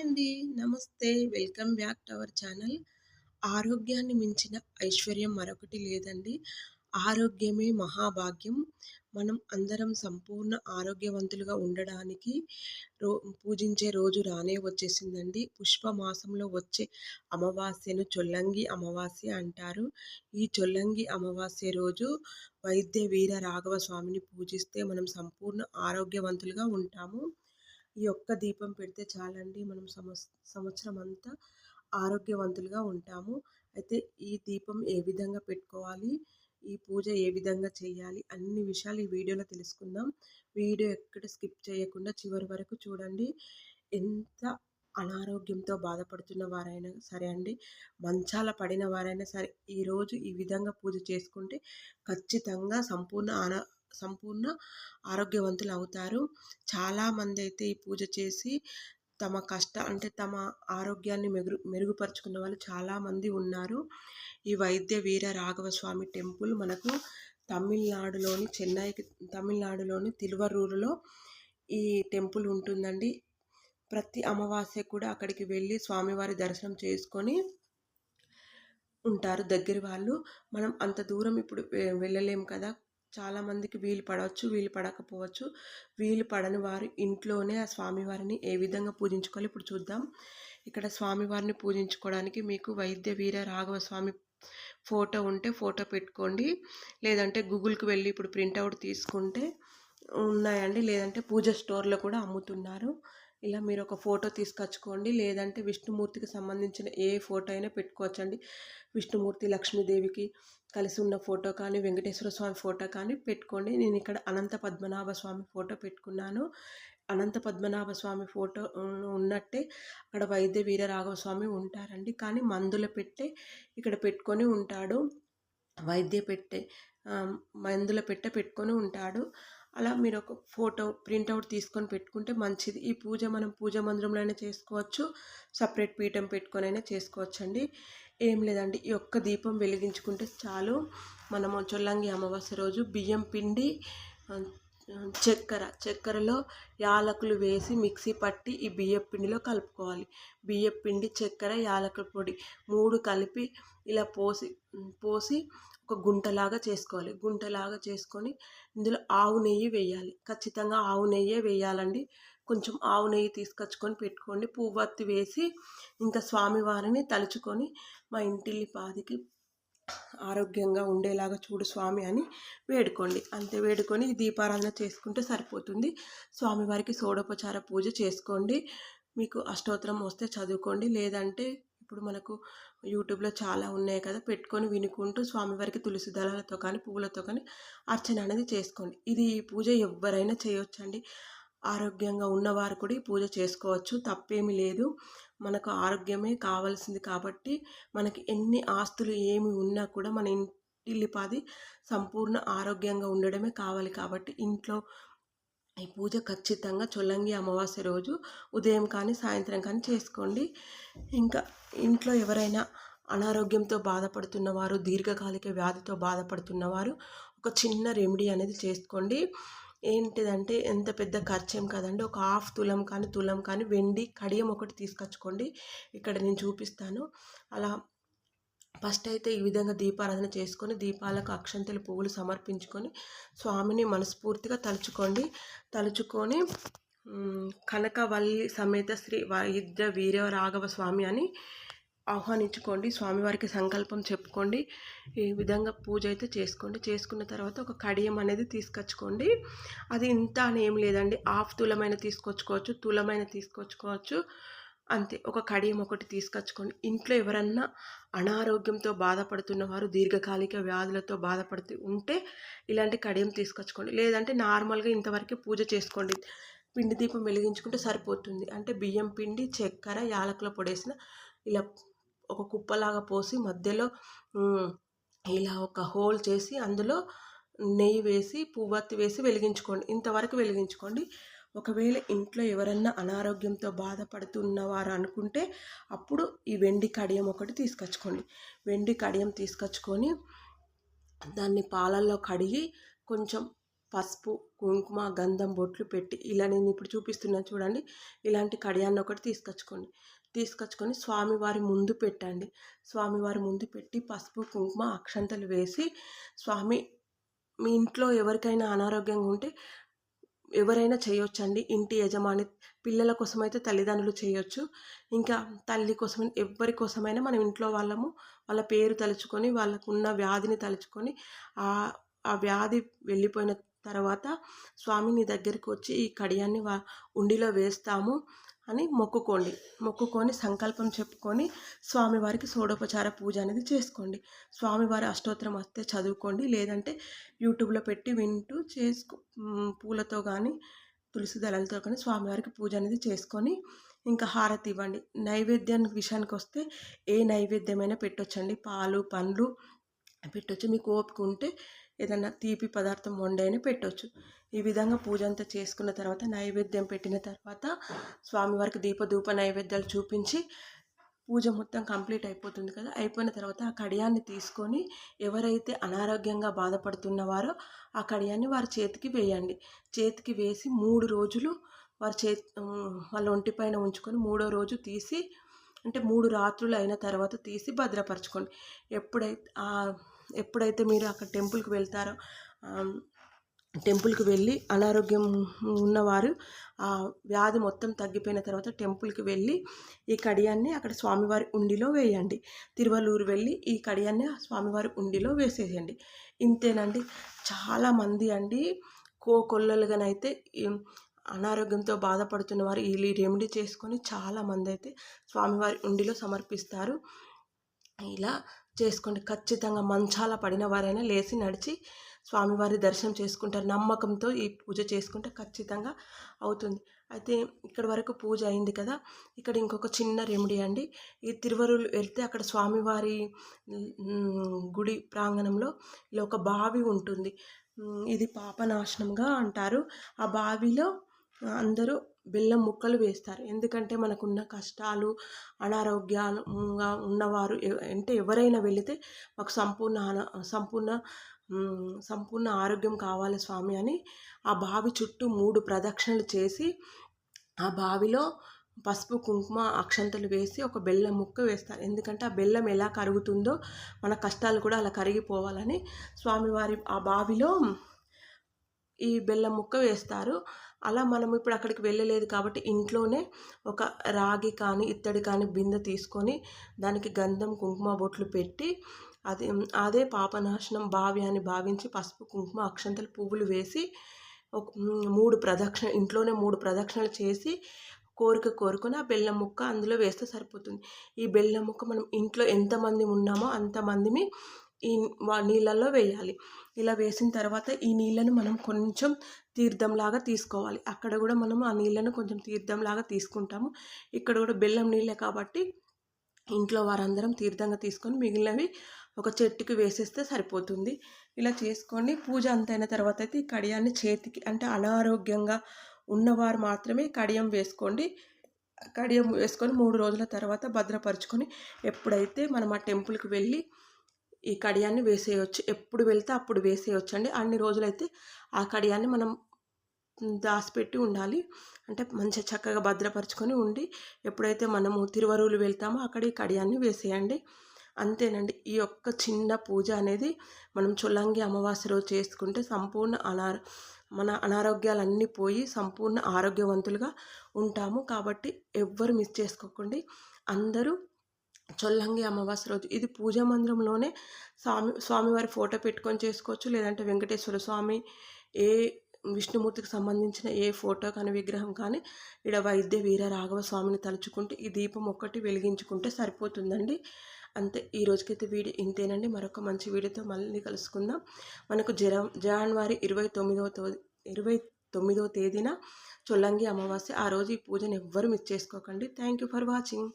అండి. నమస్తే. Welcome back to our channel. ఆరోగ్యాన్ని మించిన ఐశ్వర్యం మరొకటి లేదండి. ఆరోగ్యమే మహాభాగ్యం. మనం అందరం సంపూర్ణ ఆరోగ్యవంతులుగా ఉండడానికి రో పూజించే రోజు రానే వచ్చేసిందండి. పుష్ప మాసంలో వచ్చే అమావాస్యను చొల్లంగి అమావాస్య అంటారు. ఈ చొల్లంగి అమావాస్య రోజు వైద్య వీర రాఘవ స్వామిని పూజిస్తే మనం సంపూర్ణ ఆరోగ్యవంతులుగా ఉంటాము. ఈ ఒక్క దీపం పెడితే చాలండి. మనం సంవత్సరం అంతా ఆరోగ్యవంతులుగా ఉంటాము. అయితే ఈ దీపం ఏ విధంగా పెట్టుకోవాలి? ఈ పూజ ఏ విధంగా చేయాలి? అన్ని విషయాలు ఈ వీడియోలో తెలుసుకుందాం. వీడియో ఎక్కడ స్కిప్ చేయకుండా చివరి వరకు చూడండి. ఎంత అనారోగ్యంతో బాధపడుతున్న వారైనా సరే అండి మంచాల పడిన వారైనా సరే ఈరోజు ఈ విధంగా పూజ చేసుకుంటే ఖచ్చితంగా సంపూర్ణ ఆనా సంపూర్ణ ఆరోగ్యవంతులు అవుతారు. చాలామంది అయితే ఈ పూజ చేసి తమ కష్ట అంటే తమ ఆరోగ్యాన్ని మెరుగు మెరుగుపరుచుకున్న వాళ్ళు చాలామంది ఉన్నారు. ఈ వైద్య వీర రాఘవ స్వామి టెంపుల్ మనకు తమిళనాడులోని చెన్నైకి తమిళనాడులోని తిరువరూరులో ఈ టెంపుల్ ఉంటుందండి. ప్రతి అమావాస్య కూడా అక్కడికి వెళ్ళి స్వామివారి దర్శనం చేసుకొని ఉంటారు దగ్గర వాళ్ళు. మనం అంత దూరం ఇప్పుడు వెళ్ళలేము కదా. చాలామందికి వీలు పడవచ్చు వీలు పడకపోవచ్చు. వీలు పడని వారు ఇంట్లోనే ఆ స్వామివారిని ఏ విధంగా పూజించుకోవాలి ఇప్పుడు చూద్దాం. ఇక్కడ స్వామివారిని పూజించుకోవడానికి మీకు వైద్య వీర రాఘవ స్వామి ఫోటో ఉంటే ఫోటో పెట్టుకోండి. లేదంటే గూగుల్కి వెళ్ళి ఇప్పుడు ప్రింట్అవుట్ తీసుకుంటే ఉన్నాయండి. లేదంటే పూజ స్టోర్లో కూడా అమ్ముతున్నారు. ఇలా మీరు ఒక ఫోటో తీసుకొచ్చుకోండి. లేదంటే విష్ణుమూర్తికి సంబంధించిన ఏ ఫోటో అయినా పెట్టుకోవచ్చండి. విష్ణుమూర్తి లక్ష్మీదేవికి కలిసి ఉన్న ఫోటో కానీ వెంకటేశ్వర స్వామి ఫోటో కానీ పెట్టుకోండి. నేను ఇక్కడ అనంత పద్మనాభ స్వామి ఫోటో పెట్టుకున్నాను. అనంత పద్మనాభ స్వామి ఫోటో ఉన్నట్టే అక్కడ వైద్య వీరరాఘవ స్వామి ఉంటారండి. కానీ మందుల పెట్టే ఇక్కడ పెట్టుకొని ఉంటాడు. వైద్య పెట్టే మందుల పెట్టె పెట్టుకొని ఉంటాడు. అలా మీరు ఒక ఫోటో ప్రింట్అవుట్ తీసుకొని పెట్టుకుంటే మంచిది. ఈ పూజ మనం పూజ మందిరంలో అయినా చేసుకోవచ్చు. సపరేట్ పీఠం పెట్టుకొని అయినా చేసుకోవచ్చండి. ఏం లేదండి. ఈ ఒక్క దీపం వెలిగించుకుంటే చాలు. మనము చొల్లంగి అమావాస్య రోజు బియ్యం పిండి చక్కెర. చక్కెరలో యాలకులు వేసి మిక్సీ పట్టి ఈ బియ్యం పిండిలో కలుపుకోవాలి. బియ్యం పిండి చక్కెర యాలకుల పొడి మూడు కలిపి ఇలా పోసి పోసి ఒక గుంటలాగా చేసుకోవాలి. గుంటలాగా చేసుకొని ఇందులో ఆవు నెయ్యి వేయాలి. ఖచ్చితంగా ఆవు నెయ్యే వేయాలండి. కొంచెం ఆవు నెయ్యి తీసుకొచ్చుకొని పెట్టుకోండి. పువ్వత్తి వేసి ఇంకా స్వామివారిని తలుచుకొని మా ఇంటిల్లి పాదికి ఆరోగ్యంగా ఉండేలాగా చూడు స్వామి అని వేడుకోండి. అంతే వేడుకొని దీపారాధన చేసుకుంటే సరిపోతుంది. స్వామివారికి సోడోపచార పూజ చేసుకోండి. మీకు అష్టోత్తరం వస్తే చదువుకోండి. లేదంటే ఇప్పుడు మనకు యూట్యూబ్లో చాలా ఉన్నాయి కదా పెట్టుకొని వినుకుంటూ స్వామివారికి తులసి దళాలతో కానీ పువ్వులతో కానీ అర్చన అనేది చేసుకోండి. ఇది ఈ పూజ ఎవరైనా చేయొచ్చండి. ఆరోగ్యంగా ఉన్నవారు కూడా ఈ పూజ చేసుకోవచ్చు. తప్పేమీ లేదు. మనకు ఆరోగ్యమే కావాల్సింది కాబట్టి మనకి ఎన్ని ఆస్తులు ఏమి ఉన్నా కూడా మన ఇంటిల్లిపాది సంపూర్ణ ఆరోగ్యంగా ఉండడమే కావాలి కాబట్టి ఇంట్లో ఈ పూజ ఖచ్చితంగా చొల్లంగి అమావాస్య రోజు ఉదయం కానీ సాయంత్రం కానీ చేసుకోండి. ఇంకా ఇంట్లో ఎవరైనా అనారోగ్యంతో బాధపడుతున్నవారు దీర్ఘకాలిక వ్యాధితో బాధపడుతున్నవారు ఒక చిన్న రెమెడీ అనేది చేసుకోండి. ఏంటిదంటే ఎంత పెద్ద ఖర్చేం ఏం కదండి. ఒక హాఫ్ తులం కానీ తులం కానీ వెండి కడియం ఒకటి తీసుకొచ్చుకోండి. ఇక్కడ నేను చూపిస్తాను. అలా ఫస్ట్ అయితే ఈ విధంగా దీపారాధన చేసుకొని దీపాలకు అక్షంతలు పువ్వులు సమర్పించుకొని స్వామిని మనస్ఫూర్తిగా తలుచుకోండి. తలుచుకొని కనకవల్లి సమేత శ్రీ వైద్య వీరరాఘవ స్వామి అని ఆహ్వానించుకోండి స్వామివారికి సంకల్పం చెప్పుకోండి ఈ విధంగా పూజ అయితే చేసుకోండి. చేసుకున్న తర్వాత ఒక కడియం అనేది తీసుకొచ్చుకోండి. అది ఇంత అని ఏం లేదండి. హాఫ్ తులమైన తీసుకొచ్చుకోవచ్చు తులమైన తీసుకొచ్చుకోవచ్చు అంతే. ఒక కడియం ఒకటి తీసుకొచ్చుకోండి. ఇంట్లో ఎవరన్నా అనారోగ్యంతో బాధపడుతున్న వారు దీర్ఘకాలిక వ్యాధులతో బాధపడుతూ ఉంటే ఇలాంటి కడియం తీసుకొచ్చుకోండి. లేదంటే నార్మల్గా ఇంతవరకే పూజ చేసుకోండి. పిండి దీపం వెలిగించుకుంటే సరిపోతుంది. అంటే బియ్యం పిండి చక్కెర యాలకుల పొడేసిన ఇలా ఒక కుప్పలాగా పోసి మధ్యలో ఇలా ఒక హోల్ చేసి అందులో నెయ్యి వేసి పువ్వత్తి వేసి వెలిగించుకోండి. ఇంతవరకు వెలిగించుకోండి. ఒకవేళ ఇంట్లో ఎవరన్నా అనారోగ్యంతో బాధపడుతున్నవారు అనుకుంటే అప్పుడు ఈ వెండి కడియం ఒకటి తీసుకొచ్చుకోండి. వెండి కడియం తీసుకొచ్చుకొని దాన్ని పాలల్లో కడిగి కొంచెం పసుపు కుంకుమ గంధం బొట్లు పెట్టి ఇలా నేను ఇప్పుడు చూపిస్తున్నాను చూడండి. ఇలాంటి కడియాన్ని ఒకటి తీసుకొచ్చుకోండి. తీసుకొచ్చుకొని స్వామివారి ముందు పెట్టండి. స్వామివారి ముందు పెట్టి పసుపు కుంకుమ అక్షంతలు వేసి స్వామి మీ ఇంట్లో ఎవరికైనా అనారోగ్యంగా ఉంటే ఎవరైనా చేయొచ్చండి. ఇంటి యజమాని పిల్లల కోసమైతే తల్లిదండ్రులు చేయొచ్చు. ఇంకా తల్లి కోసం ఎవరి కోసమైనా మనం ఇంట్లో వాళ్ళము వాళ్ళ పేరు తలుచుకొని వాళ్ళకున్న వ్యాధిని తలుచుకొని ఆ వ్యాధి వెళ్ళిపోయిన తర్వాత స్వామి నీ దగ్గరికి వచ్చి ఈ కడియాన్ని వా ఉండిలో వేస్తాము. అని మొక్కుకోండి. మొక్కుకొని సంకల్పం చెప్పుకొని స్వామివారికి సోడోపచార పూజ అనేది చేసుకోండి. స్వామివారి అష్టోత్తరం వస్తే చదువుకోండి. లేదంటే యూట్యూబ్లో పెట్టి వింటూ చేసుకో పూలతో కానీ తులసి దళాలతో కానీ స్వామివారికి పూజ అనేది చేసుకొని ఇంకా హారతి ఇవ్వండి. నైవేద్యానికి విషయానికి వస్తే ఏ నైవేద్యమైనా పెట్టొచ్చండి. పాలు పండ్లు పెట్టొచ్చు. మీకు ఓపిక ఉంటే ఏదన్నా తీపి పదార్థం వండైనా పెట్టవచ్చు ఈ విధంగా పూజ అంతా చేసుకున్న తర్వాత నైవేద్యం పెట్టిన తర్వాత స్వామివారికి దీపధూప నైవేద్యాలు చూపించి పూజ మొత్తం కంప్లీట్ అయిపోతుంది కదా. అయిపోయిన తర్వాత ఆ కడియాన్ని తీసుకొని ఎవరైతే అనారోగ్యంగా బాధపడుతున్నవారో ఆ కడియాన్ని వారి చేతికి వేయండి. చేతికి వేసి మూడు రోజులు వారి చే వాళ్ళ ఒంటి పైన ఉంచుకొని మూడో రోజు తీసి అంటే మూడు రాత్రులు అయిన తర్వాత తీసి భద్రపరచుకోండి. ఎప్పుడైతే ఎప్పుడైతే మీరు అక్కడ టెంపుల్కి వెళ్తారో టెంపుల్కి వెళ్ళి అనారోగ్యం ఉన్నవారు ఆ వ్యాధి మొత్తం తగ్గిపోయిన తర్వాత టెంపుల్కి వెళ్ళి ఈ కడియాన్ని అక్కడ స్వామివారి ఉండిలో వేయండి. తిరువల్లూరు వెళ్ళి ఈ కడియాన్ని స్వామివారి ఉండిలో వేసేయండి ఇంతేనండి. చాలామంది అండి కోకొల్లలుగానైతే అనారోగ్యంతో బాధపడుతున్న వారు ఈ రెమెడీ చేసుకొని చాలామంది అయితే స్వామివారి ఉండిలో సమర్పిస్తారు. ఇలా చేసుకోండి. ఖచ్చితంగా మంచాల పడిన వారైనా లేచి నడిచి స్వామివారి దర్శనం చేసుకుంటారు. నమ్మకంతో ఈ పూజ చేసుకుంటే ఖచ్చితంగా అవుతుంది. అయితే ఇక్కడ వరకు పూజ అయింది కదా. ఇక్కడ ఇంకొక చిన్న రెమెడీ అండి. ఈ తిరువరులు వెళ్తే అక్కడ స్వామివారి గుడి ప్రాంగణంలో ఇలా ఒక బావి ఉంటుంది. ఇది పాపనాశనంగా అంటారు. ఆ బావిలో అందరూ బెల్లం ముక్కలు వేస్తారు. ఎందుకంటే మనకున్న కష్టాలు అనారోగ్యంగా ఉన్నవారు అంటే ఎవరైనా వెళితే మాకు సంపూర్ణ సంపూర్ణ సంపూర్ణ ఆరోగ్యం కావాలి స్వామి అని ఆ బావి చుట్టూ మూడు ప్రదక్షిణలు చేసి ఆ బావిలో పసుపు కుంకుమ అక్షంతలు వేసి ఒక బెల్లం ముక్క వేస్తారు. ఎందుకంటే ఆ బెల్లం ఎలా కరుగుతుందో మన కష్టాలు కూడా అలా కరిగిపోవాలని స్వామివారి ఆ బావిలో ఈ బెల్లం ముక్క వేస్తారు. అలా మనం ఇప్పుడు అక్కడికి వెళ్ళలేదు కాబట్టి ఇంట్లోనే ఒక రాగి కానీ ఇత్తడి కానీ బిందె తీసుకొని దానికి గంధం కుంకుమ బొట్లు పెట్టి అది అదే పాపనాశనం భావి అని భావించి పసుపు కుంకుమ అక్షంతలు పువ్వులు వేసి ఒక మూడు ప్రదక్షిణ ఇంట్లోనే మూడు ప్రదక్షిణలు చేసి కోరిక కోరుకొని ఆ బెల్లం ముక్క అందులో వేస్తే సరిపోతుంది. ఈ బెల్లం ముక్క మనం ఇంట్లో ఎంతమంది ఉన్నామో అంతమందిని ఈ నీళ్ళల్లో వేయాలి. ఇలా వేసిన తర్వాత ఈ నీళ్ళను మనం కొంచెం తీర్థంలాగా తీసుకోవాలి. అక్కడ కూడా మనం ఆ నీళ్ళను కొంచెం తీర్థంలాగా తీసుకుంటాము. ఇక్కడ కూడా బెల్లం నీళ్ళే కాబట్టి ఇంట్లో వారందరం తీర్థంగా తీసుకొని మిగిలినవి ఒక చెట్టుకి వేసేస్తే సరిపోతుంది. ఇలా చేసుకొని పూజ అంతైన తర్వాత అయితే ఈ కడియాన్ని చేతికి అంటే అనారోగ్యంగా ఉన్నవారు మాత్రమే కడియం వేసుకోండి. కడియం వేసుకొని మూడు రోజుల తర్వాత భద్రపరుచుకొని ఎప్పుడైతే మనం ఆ టెంపుల్కి వెళ్ళి ఈ కడియాన్ని వేసేయచ్చు. ఎప్పుడు వెళ్తే అప్పుడు వేసేయచ్చు అండి అన్ని రోజులైతే ఆ కడియాన్ని మనం దాచిపెట్టి ఉండాలి. అంటే మంచిగా చక్కగా భద్రపరచుకొని ఉండి ఎప్పుడైతే మనము తిరువరువులు వెళ్తామో అక్కడ ఈ కడియాన్ని వేసేయండి. అంతేనండి. ఈ యొక్క చిన్న పూజ అనేది మనం చొల్లంగి అమావాస్య రోజు చేసుకుంటే సంపూర్ణ అనార మన అనారోగ్యాలన్నీ పోయి సంపూర్ణ ఆరోగ్యవంతులుగా ఉంటాము. కాబట్టి ఎవ్వరు మిస్ చేసుకోకండి. అందరూ చొల్లంగి అమావాస్య రోజు. ఇది పూజా మందిరంలోనే స్వామి స్వామివారి ఫోటో పెట్టుకొని చేసుకోవచ్చు. లేదంటే వెంకటేశ్వర స్వామి ఏ విష్ణుమూర్తికి సంబంధించిన ఏ ఫోటో కానీ విగ్రహం కానీ ఇక్కడ వైద్య వీర రాఘవ స్వామిని తలుచుకుంటే ఈ దీపం ఒక్కటి వెలిగించుకుంటే సరిపోతుందండి. అంతే. ఈ రోజుకైతే వీడియో ఇంతేనండి. మరొక మంచి వీడియోతో మళ్ళీ కలుసుకుందాం. మనకు జర జనవరి ఇరవై తొమ్మిదవ ఇరవై తొమ్మిదవ తేదీన చొల్లంగి అమావాస్య. ఆ రోజు ఈ పూజను ఎవ్వరూ మిస్ చేసుకోకండి. Thank you for watching.